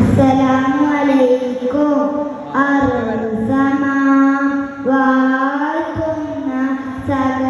അസ്സലാമു അലൈക്കും അർസമാ വാഴ്ത്തുന്ന സകല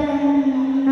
ചാരത്തന്നണയുവതെന്ന